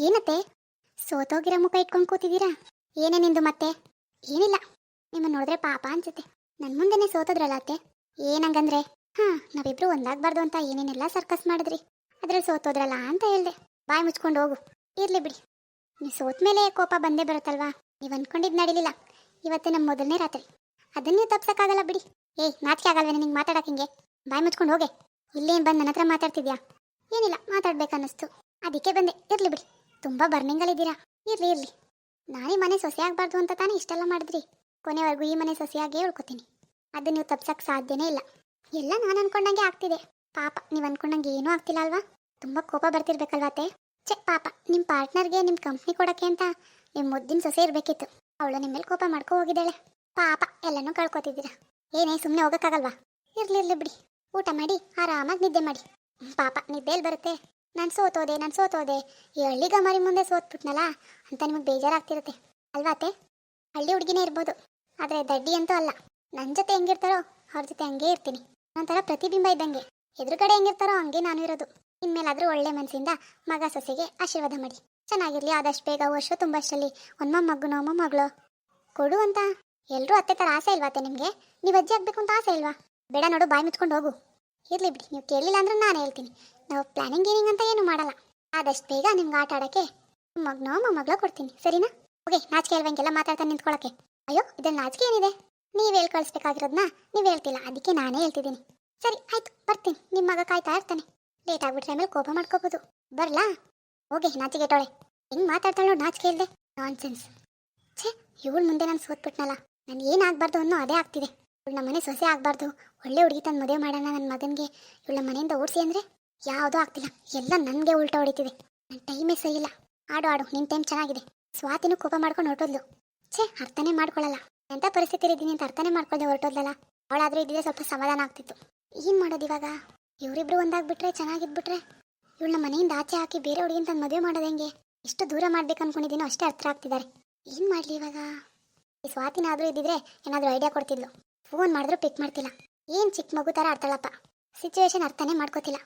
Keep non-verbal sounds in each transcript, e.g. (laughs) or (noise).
ಏನತ್ತೆ? ಸೋತೋಗಿರೋ ಮುಖ ಇಟ್ಕೊಂಡು ಕೂತಿದ್ದೀರಾ? ಏನೇ ನಿಂದು ಮತ್ತೆ? ಏನಿಲ್ಲ. ನಿಮ್ಮನ್ನ ನೋಡಿದ್ರೆ ಪಾಪ ಅನ್ಸುತ್ತೆ. ನನ್ನ ಮುಂದೆನೆ ಸೋತದ್ರಲ್ಲ ಅತ್ತೆ? ಏನಂಗಂದ್ರೆ ಹಾ, ನಾವಿಬ್ರು ಒಂದಾಗ್ಬಾರ್ದು ಅಂತ ಏನೇನೆಲ್ಲ ಸರ್ಕಸ್ ಮಾಡಿದ್ರಿ. ಅದ್ರಲ್ಲಿ ಸೋತೋದ್ರಲ್ಲ ಅಂತ ಹೇಳ್ದೆ. ಬಾಯಿ ಮುಚ್ಕೊಂಡು ಹೋಗು. ಇರ್ಲಿ ಬಿಡಿ. ನೀವು ಸೋತ ಮೇಲೆ ಕೋಪ ಬಂದೇ ಬರುತ್ತಲ್ವಾ? ನೀವು ಅನ್ಕೊಂಡಿದ್ ನಡೀಲಿಲ್ಲ. ಇವತ್ತೇ ನಮ್ಮ ಮೊದಲನೇ ರಾತ್ರಿ. ಅದನ್ನೇ ತಪ್ಸಕ್ಕಾಗಲ್ಲ ಬಿಡಿ. ಏಯ್, ನಾಚಿಕೆ ಆಗಲ್ವೇನೆ ನಿಂಗೆ ಮಾತಾಡಕ್ಕೆ ಹಿಂಗೆ? ಬಾಯಿ ಮುಚ್ಕೊಂಡು ಹೋಗೆ. ಇಲ್ಲೇನು ಬಂದು ನನ್ನ ಹತ್ರ ಮಾತಾಡ್ತಿದ್ಯಾ? ಏನಿಲ್ಲ, ಮಾತಾಡ್ಬೇಕನ್ನಿಸ್ತು. ಅದಕ್ಕೆ ಬಂದೆ. ಇರ್ಲಿ ಬಿಡಿ. ತುಂಬಾ ಬರ್ನಿಂಗಲ್ಲಿದ್ದೀರಾ ಇರ್ಲಿ ಇರ್ಲಿ. ನಾನೇ ಮನೆ ಸೊಸೆ ಆಗಬಾರ್ದು ಅಂತ ತಾನೇ ಇಷ್ಟೆಲ್ಲ ಮಾಡಿದ್ರಿ. ಕೊನೆವರೆಗೂ ಈ ಮನೆ ಸೊಸೆಯಾಗೇ ಉಳ್ಕೋತೀನಿ. ಅದು ನೀವು ತಪ್ಸಕ್ ಸಾಧ್ಯನೇ ಇಲ್ಲ. ಎಲ್ಲ ನಾನು ಅನ್ಕೊಂಡಂಗೆ ಆಗ್ತಿದೆ. ಪಾಪ, ನೀವು ಅನ್ಕೊಂಡಂಗೆ ಏನೂ ಆಗ್ತಿಲ್ಲ ಅಲ್ವಾ? ತುಂಬಾ ಕೋಪ ಬರ್ತಿರ್ಬೇಕಲ್ವಾತೆ ಚೆ ಪಾಪ ನಿಮ್ಮ ಪಾರ್ಟ್ನರ್ಗೆ ನಿಮ್ಮ ಕಂಪ್ನಿ ಕೊಡಕ್ಕೆ ಅಂತ ನಿಮ್ಮ ಮುದ್ದಿನ ಸೊಸೆ ಇರಬೇಕಿತ್ತು. ಅವಳು ನಿಮ್ಮ ಮೇಲೆ ಕೋಪ ಮಾಡ್ಕೊ ಹೋಗಿದ್ದಾಳೆ. ಪಾಪ, ಎಲ್ಲನೂ ಕಳ್ಕೊತಿದ್ದೀರಾ. ಏನೇ ಸುಮ್ಮನೆ ಹೋಗೋಕ್ಕಾಗಲ್ವಾ? ಇರ್ಲಿ ಇರ್ಲಿ ಬಿಡಿ. ಊಟ ಮಾಡಿ, ಆರಾಮಾಗಿ ನಿದ್ದೆ ಮಾಡಿ. ಪಾಪ ನಿದ್ದೆ ಎಲ್ಲಿ ಬರುತ್ತೆ. ನಾನು ಸೋತೋದೆ ನಾನು ಸೋತೋದೆ. ಈ ಹಳ್ಳಿ ಗಮಾರಿ ಮುಂದೆ ಸೋತ್ಬಿಟ್ನಲ್ಲ, ಅಂತ ನಿಮಗೆ ಬೇಜಾರಾಗ್ತಿರುತ್ತೆ. ಅಲ್ವಾ ಅತ್ತೆ? ಹಳ್ಳಿ ಹುಡುಗಿನೇ ಇರ್ಬೋದು. ಆದರೆ ದಡ್ಡಿ ಅಂತೂ ಅಲ್ಲ. ನನ್ನ ಜೊತೆ ಹೆಂಗಿರ್ತಾರೋ, ಅವ್ರ ಜೊತೆ ಹಂಗೆ ಇರ್ತೀನಿ. ಒಂಥರ ಪ್ರತಿಬಿಂಬ ಇದ್ದಂಗೆ. ಎದುರುಗಡೆ ಹೆಂಗಿರ್ತಾರೋ ಹಂಗೆ ನಾನು ಇರೋದು. ಇನ್ಮೇಲಾದರೂ ಒಳ್ಳೆ ಮನಸ್ಸಿಂದ ಮಗ ಸೊಸೆಗೆ ಆಶೀರ್ವಾದ ಮಾಡಿ. ಚೆನ್ನಾಗಿರಲಿ, ಆದಷ್ಟು ಬೇಗ, ವರ್ಷ ತುಂಬ ತುಂಬಷ್ಟರಲ್ಲಿ ಒಂದು ಮೊಮ್ಮಗನೋ ಮಗಳು ಕೊಡು ಅಂತ. ಎಲ್ಲರೂ ಅತ್ತೆ ಥರ ಆಸೆ ಇಲ್ವಾ ಅತ್ತೆ ನಿಮಗೆ? ನೀವು ಅಜ್ಜಿ ಆಗಬೇಕು ಅಂತ ಆಸೆ ಇಲ್ವಾ? ಬೇಡ ನೋಡು, ಬಾಯಿ ಮುಚ್ಕೊಂಡು ಹೋಗು. ಇರ್ಲಿ ಬಿಡಿ, ನೀವು ಕೇಳಿಲ್ಲ ಅಂದ್ರೆ ನಾನು ಹೇಳ್ತೀನಿ. ನಾವು ಪ್ಲಾನಿಂಗ್ ಗೀನಿಂಗ್ ಅಂತ ಏನು ಮಾಡಲ್ಲ. ಆದಷ್ಟು ಬೇಗ ನಿಮ್ಗೆ ಆಟ ಆಡೋಕ್ಕೆ ಮಗ್ನೋ ಮೊಮ್ಮಗಳ ಕೊಡ್ತೀನಿ, ಸರಿನಾ? ಓಕೆ, ನಾಚಿಕೆ ಹೇಳ್ವಂಗೆಲ್ಲ ಮಾತಾಡ್ತಾ ನಿಂತ್ಕೊಳ್ಳೋಕೆ ಅಯ್ಯೋ ಇದ್ರಲ್ಲಿ ನಾಚಿಕೆ ಏನಿದೆ? ನೀವು ಹೇಳಿ ಕಳಿಸ್ಬೇಕಾಗಿರೋದನ್ನ ನೀವು ಹೇಳ್ತಿಲ್ಲ, ಅದಕ್ಕೆ ನಾನೇ ಹೇಳ್ತಿದ್ದೀನಿ. ಸರಿ, ಆಯ್ತು, ಬರ್ತೀನಿ. ನಿಮ್ಮ ಮಗ ಕಾಯ್ತಾ ಇರ್ತಾನೆ. ಲೇಟ್ ಆಗ್ಬಿಟ್ರೆ ಆಮೇಲೆ ಕೋಪ ಮಾಡ್ಕೋಬೋದು. ಬರಲಾ? ಓಕೆ, ನಾಚಿಕೆ ಟೋಳೆ ಮಾತಾಡ್ತಾಳೆ ಮಾತಾಡ್ತಾಳು ನಾಚಿಕೆ ಇಲ್ಲದೆ ನಾನ್ ಸೆನ್ಸ್ ಛೇ, ಇವಳು ಮುಂದೆ ನಾನು ಸೋತ್ಬಿಟ್ನಲ್ಲ. ನಾನು ಏನಾಗಬಾರ್ದು ಅನ್ನೋ ಅದೇ ಆಗ್ತಿದೆ. ನಮ್ಮ ಮನೆ ಸೊಸೆ ಆಗಬಾರ್ದು. ಒಳ್ಳೆ ಹುಡುಗಿ ತಂದು ಮದುವೆ ಮಾಡೋಣ ನನ್ನ ಮಗನಿಗೆ. ಇವಳ ಮನೆಯಿಂದ ಓಡಿಸಿ ಅಂದರೆ ಯಾವುದೂ ಆಗ್ತಿಲ್ಲ. ಎಲ್ಲ ನನಗೆ ಉಲ್ಟಾ ಹೊಡಿತಿದೆ. ನನ್ನ ಟೈಮೇ ಸರಿ ಇಲ್ಲ. ಆಡು ಆಡು ನಿನ್ನ ಟೈಮ್ ಚೆನ್ನಾಗಿದೆ. ಸ್ವಾತಿನೂ ಕೋಪ ಮಾಡ್ಕೊಂಡು ಹೊರಟೋದ್ಲು. ಛೇ, ಅರ್ಥನೇ ಮಾಡ್ಕೊಳ್ಳಲ್ಲ ಎಂಥ ಪರಿಸ್ಥಿತಿ ಇದ್ದೀನಿ ಅಂತ ಅರ್ಥನೇ ಮಾಡ್ಕೊಳ್ಳದೆ ಹೊರಟೋದ್ಲಲ್ಲ. ಅವಳಾದರೂ ಇದ್ದಿದ್ದೆ ಸ್ವಲ್ಪ ಸಮಾಧಾನ ಆಗ್ತಿತ್ತು. ಏನು ಮಾಡೋದು ಇವಾಗ? ಇವರಿಬ್ರು ಒಂದಾಗ್ಬಿಟ್ರೆ, ಚೆನ್ನಾಗಿದ್ಬಿಟ್ರೆ? ಇವಳನ್ನ ಮನೆಯಿಂದ ಆಚೆ ಹಾಕಿ ಬೇರೆ ಹುಡುಗಿ ತಂದು ಮದುವೆ ಮಾಡೋದು ಹೆಂಗೆ? ಎಷ್ಟು ದೂರ ಮಾಡ್ಬೇಕು ಅನ್ಕೊಂಡಿದ್ದೀನೋ ಅಷ್ಟೇ ಅರ್ಥ ಆಗ್ತಿದ್ದಾರೆ. ಏನು ಮಾಡಲಿ ಇವಾಗ? ಈ ಸ್ವಾತಿನಾದರೂ ಇದ್ದಿದ್ರೆ ಏನಾದರೂ ಐಡಿಯಾ ಕೊಡ್ತಿದ್ಲು. ಫೋನ್ ಮಾಡಿದ್ರು ಪಿಕ್ ಮಾಡ್ತಿಲ್ಲ. ಏನು ಚಿಕ್ಕ ಮಗು ಥರ ಆಡ್ತಾಳಪ್ಪ. ಸಿಚುವೇಶನ್ ಅರ್ಥನೇ ಮಾಡ್ಕೋತಿಲ್ಲ.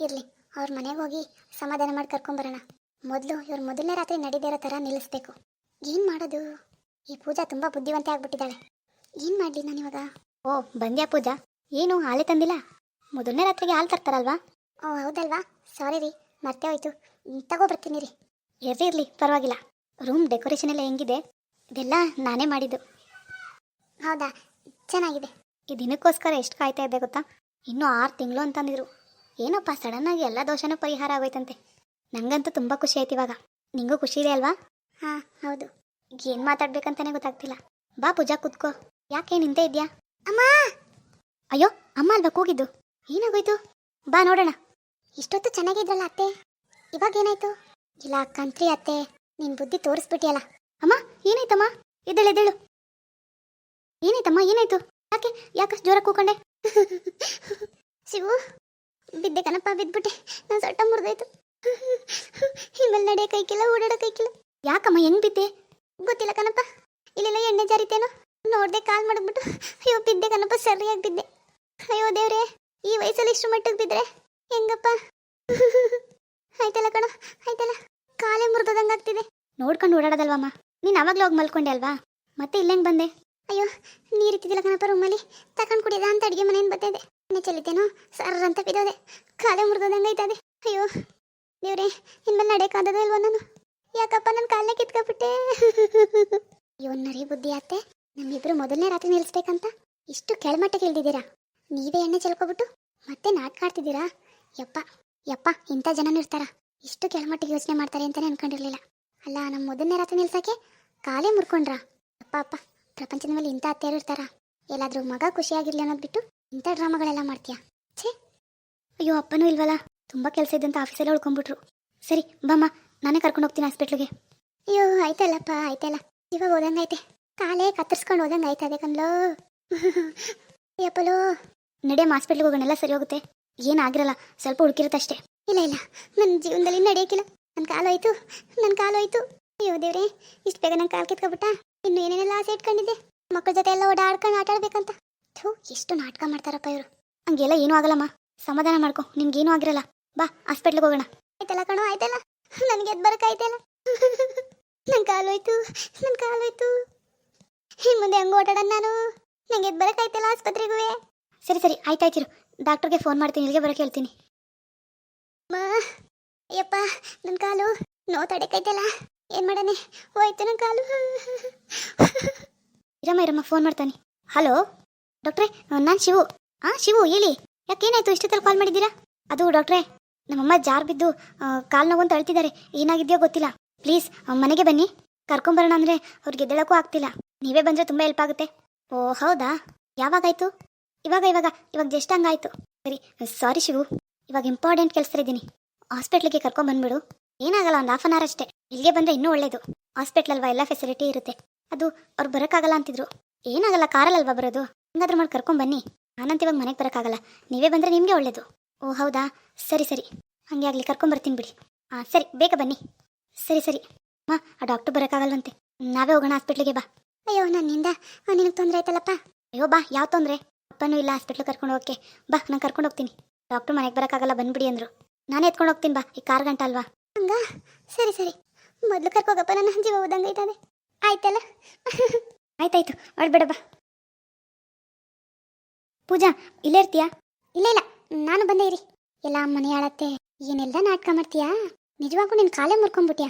ಇರಲಿ, ಅವ್ರ ಮನೆಗೆ ಹೋಗಿ ಸಮಾಧಾನ ಮಾಡಿ ಕರ್ಕೊಂಬರೋಣ ಮೊದಲು ಇವ್ರ ಮೊದಲನೇ ರಾತ್ರಿ ನಡೀದಿರೋ ಥರ ನಿಲ್ಲಿಸ್ಬೇಕು. ಏನು ಮಾಡೋದು? ಈ ಪೂಜಾ ತುಂಬ ಬುದ್ಧಿವಂತೆ ಆಗ್ಬಿಟ್ಟಿದ್ದಾಳೆ. ಏನು ಮಾಡಲಿ ನಾನು ಇವಾಗ? ಓ, ಬಂದ್ಯಾ ಪೂಜಾ? ಏನು, ಹಾಳೆ ತಂದಿಲ್ಲ? ಮೊದಲನೇ ರಾತ್ರಿಗೆ ಹಾಲು ತರ್ತಾರಲ್ವಾ? ಓ, ಹೌದಲ್ವಾ? ಸಾರಿ ರೀ ಮತ್ತೆ ಹೋಯ್ತು. ತಗೋ ಬರ್ತೀನಿ ರೀ. ಇರ್ಲಿ, ಇರಲಿ, ಪರವಾಗಿಲ್ಲ. ರೂಮ್ ಡೆಕೋರೇಷನ್ ಎಲ್ಲ ಹೆಂಗಿದೆ? ಇದೆಲ್ಲ ನಾನೇ ಮಾಡಿದ್ದು. ಹೌದಾ? ಚೆನ್ನಾಗಿದೆ. ಈ ದಿನಕ್ಕೋಸ್ಕರ ಎಷ್ಟು ಕಾಯ್ತಾ ಇದ್ದೆ ಗೊತ್ತಾ? ಇನ್ನೂ ಆರು ತಿಂಗಳು ಅಂತಂದಿದ್ರು. ಏನಪ್ಪ, ಸಡನ್ನಾಗಿ ಎಲ್ಲ ದೋಷನೂ ಪರಿಹಾರ ಆಗೋಯ್ತಂತೆ. ನಂಗಂತೂ ತುಂಬ ಖುಷಿ ಆಯ್ತು ಇವಾಗ. ನಿಂಗೂ ಖುಷಿ ಇದೆ ಅಲ್ವಾ? ಹಾಂ, ಹೌದು. ಏನು ಮಾತಾಡ್ಬೇಕಂತಾನೆ ಗೊತ್ತಾಗ್ತಿಲ್ಲ. ಬಾ ಪೂಜಾ, ಕೂತ್ಕೋ. ಯಾಕೆ ನಿಂತೆ ಇದೆಯಾ? ಅಮ್ಮ! ಅಯ್ಯೋ, ಅಮ್ಮ ಅಲ್ವಾ ಕೂಗಿದ್ದು? ಏನಾಗೋಯ್ತು? ಬಾ ನೋಡೋಣ. ಇಷ್ಟೊತ್ತು ಚೆನ್ನಾಗಿದ್ರಲ್ಲ ಅತ್ತೆ? ಇವಾಗ ಏನಾಯ್ತು? ಇಲ್ಲ ಕಂತ್ರಿ ಅತ್ತೆ, ನಿನ್ ಬುದ್ಧಿ ತೋರಿಸ್ಬಿಟ್ಟಿಯಲ್ಲ ಅಮ್ಮ, ಏನಾಯ್ತಮ್ಮ? ಎದ್ದೇಳು ಎದ್ದೇಳು. ಏನಾಯ್ತಮ್ಮ, ಏನಾಯ್ತು? ಯಾಕೆ ಯಾಕೆ ಜೋರ ಕೂಕೊಂಡೆ ಶಿವು, ಬಿದ್ದೆ ಕಣಪ್ಪ ಬಿದ್ಬಿಟ್ಟೆ ನಾನು ಸೊಟ್ಟ ಮುರಿದಾಯ್ತು. ಹಿಮಲ್ ನಡೆಯ ಕೈಕಿಲ್ಲ, ಓಡಾಡೋ ಕೈಕಿಲ್ಲ. ಯಾಕಮ್ಮ ಹೆಂಗ್ ಬಿದ್ದೆ? ಗೊತ್ತಿಲ್ಲ ಕನಪ್ಪ ಇಲ್ಲೆಲ್ಲ ಎಣ್ಣೆ ಜಾರಿತೇನೋ ನೋಡ್ದೆ ಕಾಲ್ ಮಾಡಿಬಿಟ್ಟು ಅಯ್ಯೋ, ಬಿದ್ದೆ ಕನಪ್ಪ ಸರಿಯಾಗಿ ಬಿದ್ದೆ. ಅಯ್ಯೋ ದೇವ್ರೆ, ಈ ವಯಸ್ಸಲ್ಲಿ ಇಷ್ಟು ಮಟ್ಟಿಗೆ ಬಿದ್ರೆ ಹೆಂಗಪ್ಪ? ಆಯ್ತಲ್ಲ ಕಣ, ಆಯ್ತಲ್ಲ. ಕಾಲೇ ಮುರಿದಂಗೆ ಆಗ್ತಿದೆ ನೋಡ್ಕೊಂಡು ಓಡಾಡೋದಲ್ವಮ್ಮ? ನೀನು ಅವಾಗಲೇ ಹೋಗಿ ಮಲ್ಕೊಂಡೆ ಅಲ್ವಾ? ಮತ್ತೆ ಇಲ್ಲೆಂಗ್ ಬಂದೆ? ಅಯ್ಯೋ ನೀರಿತ್ತಿದ್ದಿಲ್ಲ ಕಣಪ್ಪ ರೂಮಲ್ಲಿ. ತಕೊಂಡು ಕುಡಿಯೋದ ಅಂತ ಅಡುಗೆ ಮನೆಯಿಂದ ಬತ್ತಿದೆ ಎಣ್ಣೆ ಚೆಲ್ಲಿತೇನೋ? ಸರ್ ಅಂತ ಬಿದ್ದೋದೆ. ಕಾಲೇ ಮುರಿದೋದಂಗೆ ಐತದೆ ಅಯ್ಯೋ, ದೇವ್ರೆ, ಇನ್ಮೇಲೆ ನಡೆಯಕ್ಕಾದದ ಇಲ್ವೋ ನಾನು? ಯಾಕಪ್ಪ ನನ್ನ ಕಾಲೇ ಕಿತ್ಕೊಬಿಟ್ಟೆ ಇವನ್ನರಿ ಬುದ್ಧಿ ಆತೆ ನಮ್ಮಿಬ್ರು ಮೊದಲನೇ ರಾತ್ರಿ ನಿಲ್ಲಿಸ್ಬೇಕಂತ ಇಷ್ಟು ಕೆಳಮಟ್ಟಕ್ಕೆ ಇಳಿದಿದ್ದೀರಾ? ನೀವೇ ಎಣ್ಣೆ ಚೆಲ್ಕೊಬಿಟ್ಟು ಮತ್ತೆ ನಾಟಕ ಆಡ್ತಿದ್ದೀರಾ? ಯಪ್ಪ ಯಪ್ಪ, ಇಂಥ ಜನನೂ ಇರ್ತಾರ? ಇಷ್ಟು ಕೆಳಮಟ್ಟಿಗೆ ಯೋಚನೆ ಮಾಡ್ತಾರೆ ಅಂತಲೇ ಅನ್ಕೊಂಡಿರ್ಲಿಲ್ಲ. ಅಲ್ಲ ನಮ್ಮ ಮೊದಲನೇ ರಾತ್ರಿ ನಿಲ್ಸಕ್ಕೆ ಕಾಲೇ ಮುರ್ಕೊಂಡ್ರಾ? ಅಪ್ಪ ಅಪ್ಪ. ಪ್ರಪಂಚದ ಮೇಲೆ ಇಂಥ ಅತ್ತೆಯರು ಇರ್ತಾರ. ಎಲ್ಲಾದರೂ ಮಗ ಖುಷಿಯಾಗಿರ್ಲಿ ಅನ್ನೋದು ಬಿಟ್ಟು ಇಂಥ ಡ್ರಾಮಾಗಳೆಲ್ಲ ಮಾಡ್ತೀಯಾ? ಛೇ, ಅಯ್ಯೋ, ಅಪ್ಪನೂ ಇಲ್ವಲ್ಲ. ತುಂಬ ಕೆಲಸ ಇದ್ದಂತ ಆಫೀಸಲ್ಲೇ ಉಳ್ಕೊಂಡ್ಬಿಟ್ರು. ಸರಿ, ಬಮ್ಮ, ನಾನೇ ಕರ್ಕೊಂಡು ಹೋಗ್ತೀನಿ ಹಾಸ್ಪಿಟ್ಲಿಗೆ ಅಯ್ಯೋ, ಆಯ್ತಲ್ಲಪ್ಪ, ಆಯ್ತಲ್ಲ. ಇವಾಗ ಓದಂಗೈತೆ ಕಾಲೇ ಕತ್ತರಿಸ್ಕೊಂಡು ಹೋದಂಗೆ ಆಯ್ತದೆ ಕಣ್ಲೋ (laughs) ಅಪ್ಪಲೋ. ನಡೆಯಮ್ಮ ಹಾಸ್ಪಿಟ್ಲಿಗೆ ಹೋಗೋಣೆಲ್ಲ ಸರಿ ಹೋಗುತ್ತೆ. ಏನಾಗಿರಲ್ಲ ಸ್ವಲ್ಪ ಹುಡುಕಿರುತ್ತಷ್ಟೇ ಇಲ್ಲ ಇಲ್ಲ ನನ್ನ ಜೀವನದಲ್ಲಿ ನಡೆಯೋಕ್ಕಿಲ್ಲ ನನ್ನ ಕಾಲು ಹೋಯ್ತು ನನ್ನ ಕಾಲು ಹೋಯ್ತು. ಅಯ್ಯೋ ದೇವ್ರೆ, ಇಷ್ಟು ಬೇಗ ನನ್ನ ಕಾಲು ಕಿತ್ಕೊಬಿಟ್ಟ? ಇನ್ನು ಏನೇನೆಲ್ಲ ಆಸೆ ಇಟ್ಕೊಂಡಿದ್ದೆ? ಮಕ್ಕಳ ಜೊತೆ ಎಲ್ಲ ಓಡಾಡ್ಕೊಂಡು ಆಟ ಆಡ್ಬೇಕಂತ. ಥೂ, ಎಷ್ಟು ನಾಟಕ ಮಾಡ್ತಾರಪ್ಪ ಇವರು. ಹಂಗೆಲ್ಲ ಏನೂ ಆಗಲ್ಲಮ್ಮ. ಸಮಾಧಾನ ಮಾಡ್ಕೊ. ನಿಮ್ಗೇನೂ ಆಗಿರಲ್ಲ. ಬಾ, ಹಾಸ್ಪಿಟ್ಲಿಗೆ ಹೋಗೋಣ. ಆಯ್ತಲ್ಲ ಕಣೋ, ಆಯ್ತಲ್ಲ. ನನಗೆ ಎದ್ದು ಬರೋಕ್ಕಾಯ್ತಲ್ಲ ನನ್ನ ಕಾಲೋಯ್ತು ನನ್ನ ಕಾಲೋಯ್ತು. ಇನ್ನು ಮುಂದೆ ಹಂಗೆ ಓಡಾಡೋಣ ನಾನು. ನಂಗೆ ಎದ್ದು ಬರೋಕ್ಕಾಯ್ತಲ್ಲ ಆಸ್ಪತ್ರೆಗೂ ಸರಿ ಸರಿ ಆಯ್ತಾಯ್ತಿರು ಡಾಕ್ಟರ್ಗೆ ಫೋನ್ ಮಾಡ್ತೀನಿ, ಇಲ್ಲಿಗೆ ಬರೋಕೆ ಹೇಳ್ತೀನಿ. ಅಮ್ಮ, ಅಯ್ಯಪ್ಪ ನನ್ನ ಕಾಲು ನೋವು ತಡೆಕೈತಲ್ಲ. ಏನು ಮಾಡನೆ ಹೋಯ್ತು ನನ್ನ ಕಾಲು. ಇರಮ್ಮ ಇರಮ್ಮ ಫೋನ್ ಮಾಡ್ತಾನೆ. ಹಲೋ ಡಾಕ್ಟ್ರೆ ನಾನು ಶಿವು. ಹಾಂ ಶಿವು, ಹೇಳಿ. ಯಾಕೇನಾಯ್ತು ಇಷ್ಟೊತ್ತಲ್ಲಿ ಕಾಲ್ ಮಾಡಿದ್ದೀರಾ? ಅದು ಡಾಕ್ಟ್ರೆ ನಮ್ಮಮ್ಮ ಜಾರ್ ಬಿದ್ದು ಕಾಲು ನೋವು ಅಂತ ಅಳ್ತಿದ್ದಾರೆ. ಏನಾಗಿದೆಯೋ ಗೊತ್ತಿಲ್ಲ. ಪ್ಲೀಸ್ ಮನೆಗೆ ಬನ್ನಿ. ಕರ್ಕೊಂಬರೋಣ ಅಂದರೆ ಅವ್ರಿಗೆ ಗೆದ್ದಳಕ್ಕೂ ಆಗ್ತಿಲ್ಲ. ನೀವೇ ಬಂದರೆ ತುಂಬ ಹೆಲ್ಪ್ ಆಗುತ್ತೆ. ಓ, ಹೌದಾ? ಯಾವಾಗಾಯ್ತು? ಇವಾಗ ಇವಾಗ. ಇವಾಗ ಜಸ್ಟ್ ಹಂಗಾಯ್ತು. ಸರಿ ಸಾರಿ ಶಿವು. ಇವಾಗ ಇಂಪಾರ್ಟೆಂಟ್ ಕೆಲಸ ಇದ್ದೀನಿ. ಹಾಸ್ಪಿಟ್ಲಿಗೆ ಕರ್ಕೊಂಬಂದ್ಬಿಡು. ಏನಾಗಲ್ಲ, ಒಂದು ಹಾಫ್ ಅನ್ ಅವರ್ ಅಷ್ಟೇ. ಇಲ್ಲಿಗೆ ಬಂದರೆ ಇನ್ನೂ ಒಳ್ಳೇದು. ಹಾಸ್ಪಿಟ್ಲ್ ಅಲ್ವಾ ಎಲ್ಲ ಫೆಸಿಲಿಟಿ ಇರುತ್ತೆ. ಅದು ಅವ್ರು ಬರೋಕ್ಕಾಗಲ್ಲ ಅಂತಿದ್ರು. ಏನಾಗಲ್ಲ, ಕಾರಲ್ಲಲ್ವಾ ಬರೋದು? ಹಿಂಗಾದ್ರೂ ಮಾಡಿ ಕರ್ಕೊಂಬನ್ನಿ ನಾನಂತ ಇವಾಗ ಮನೆಗೆ ಬರೋಕ್ಕಾಗಲ್ಲ. ನೀವೇ ಬಂದರೆ ನಿಮಗೆ ಒಳ್ಳೇದು. ಓ, ಹೌದಾ? ಸರಿ ಸರಿ. ಹಾಗೆ ಆಗಲಿ ಕರ್ಕೊಂಬರ್ತೀನಿ ಬಿಡಿ. ಹಾಂ ಸರಿ, ಬೇಗ ಬನ್ನಿ. ಸರಿ ಸರಿ. ಅಮ್ಮ, ಆ ಡಾಕ್ಟರ್ ಬರೋಕ್ಕಾಗಲ್ವಂತೆ. ನಾವೇ ಹೋಗೋಣ ಹಾಸ್ಪಿಟ್ಲಿಗೆ ಬಾ. ಅಯ್ಯೋ ನನ್ನಿಂದ ನಿನಗೆ ತೊಂದರೆ ಆಯ್ತಲ್ಲಪ್ಪ? ಅಯ್ಯೋ, ಬಾ, ಯಾವ ತೊಂದರೆ? ಅಪ್ಪನೂ ಇಲ್ಲ ಹಾಸ್ಪಿಟ್ಲಿಗೆ ಕರ್ಕೊಂಡು ಹೋಗಕ್ಕೆ. ಬಾ, ನಾನು ಕರ್ಕೊಂಡು ಹೋಗ್ತೀನಿ. ಡಾಕ್ಟ್ರು ಮನೆಗೆ ಬರೋಕ್ಕಾಗಲ್ಲ, ಬಂದ್ಬಿಡಿ ಅಂದರು. ನಾನೇ ಎತ್ಕೊಂಡು ಹೋಗ್ತೀನಿ ಬಾ, ಈ ಕಾರ್ ಗಂಟ ಅಲ್ವಾ? ಹಂಗ? ಸರಿ ಸರಿ. ಮೊದಲು ಕರ್ಕೋಗಪ್ಪ, ನನ್ನ ಜೀವ ಹೋದಂಗೆ ಆಯ್ತದೆ ಆಯ್ತಲ್ಲ? ಆಯ್ತಾಯ್ತು ಹೊಡ್ಬೇಡ ಬಾ. ಪೂಜಾ, ಇಲ್ಲೇ ಇರ್ತೀಯಾ? ಇಲ್ಲ ಇಲ್ಲ, ನಾನು ಬಂದೆ ಇರಿ. ಎಲ್ಲ ಮನೆ ಆಳತ್ತೆ ಏನೆಲ್ಲ ನಾಟಕ ಮಾಡ್ತೀಯಾ? ನಿಜವಾಗ್ಲೂ ನಿನ್ನ ಕಾಲೇ ಮುರ್ಕೊಂಡ್ಬಿಟ್ಯಾ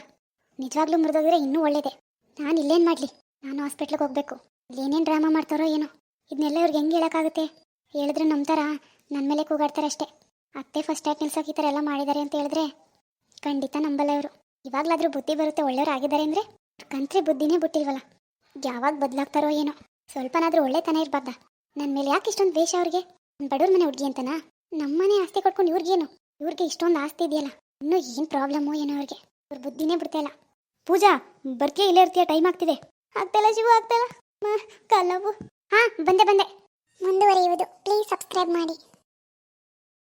ನಿಜವಾಗ್ಲೂ ಮುರಿದೋಗಿದ್ರೆ ಇನ್ನೂ ಒಳ್ಳೇದೆ. ನಾನು ಇಲ್ಲೇನು ಮಾಡಲಿ, ನಾನು ಹಾಸ್ಪಿಟ್ಲಿಗೆ ಹೋಗ್ಬೇಕು. ಏನೇನು ಡ್ರಾಮಾ ಮಾಡ್ತಾರೋ ಏನೋ. ಇದನ್ನೆಲ್ಲ ಇವ್ರಿಗೆ ಹೆಂಗೆ ಹೇಳೋಕ್ಕಾಗುತ್ತೆ? ಹೇಳಿದ್ರೆ ನಂಬ್ತಾರ? ನನ್ನ ಮೇಲೆ ಕೂಗಾಡ್ತಾರೆ ಅಷ್ಟೇ ಅತ್ತೆ ಫಸ್ಟ್ ಆಯ್ತು ನಿಲ್ಸೋಕೆ ಈ ಥರ ಎಲ್ಲ ಮಾಡಿದ್ದಾರೆ ಅಂತ ಹೇಳಿದ್ರೆ ಖಂಡಿತ ನಂಬಲ್ಲ ಇವರು. ಇವಾಗಲಾದ್ರೂ ಬುದ್ಧಿ ಬರುತ್ತೆ, ಒಳ್ಳೆಯವ್ರು ಆಗಿದ್ದಾರೆ ಅಂದರೆ ಕಂತ್ರಿ ಬುದ್ಧಿನೇ ಬಿಟ್ಟಿಲ್ವಲ್ಲ? ಯಾವಾಗ ಬದಲಾಗ್ತಾರೋ ಏನೋ. ಸ್ವಲ್ಪನಾದ್ರೂ ಒಳ್ಳೆತನ ಇರ್ಬಾರ್ದ. ನನ್ನ ಮೇಲೆ ಯಾಕೆ ಇಷ್ಟೊಂದು ದ್ವೇಷ ಅವ್ರಿಗೆ? ಬಡವ್ರ ಮನೆ ಹುಡುಗಿ ಅಂತನಾ? ನಮ್ಮನೆ ಆಸ್ತಿ ಕೊಟ್ಕೊಂಡು ಇವ್ರಿಗೇನು? ಇವ್ರಿಗೆ ಇಷ್ಟೊಂದು ಆಸ್ತಿ ಇದೆಯಲ್ಲ, ಇನ್ನೂ ಏನು ಪ್ರಾಬ್ಲಮ್ಮು ಏನೋ ಅವ್ರಿಗೆ? ಇವ್ರ ಬುದ್ಧಿನೇ ಬಿಡ್ತಾ ಇಲ್ಲ. ಪೂಜಾ ಬರ್ತೀಯ ಇಲ್ಲೇ ಇರ್ತೀಯ? ಟೈಮ್ ಆಗ್ತಿದೆ. ಆಗ್ತಲ್ಲ ಶಿವ, ಆಗ್ತಲ್ಲ. ಕಲ್ಲವು. ಹಾಂ, ಬಂದೆ ಬಂದೆ. ಮುಂದುವರಿಯುವುದು. ಪ್ಲೀಸ್ ಸಬ್ಸ್ಕ್ರೈಬ್ ಮಾಡಿ.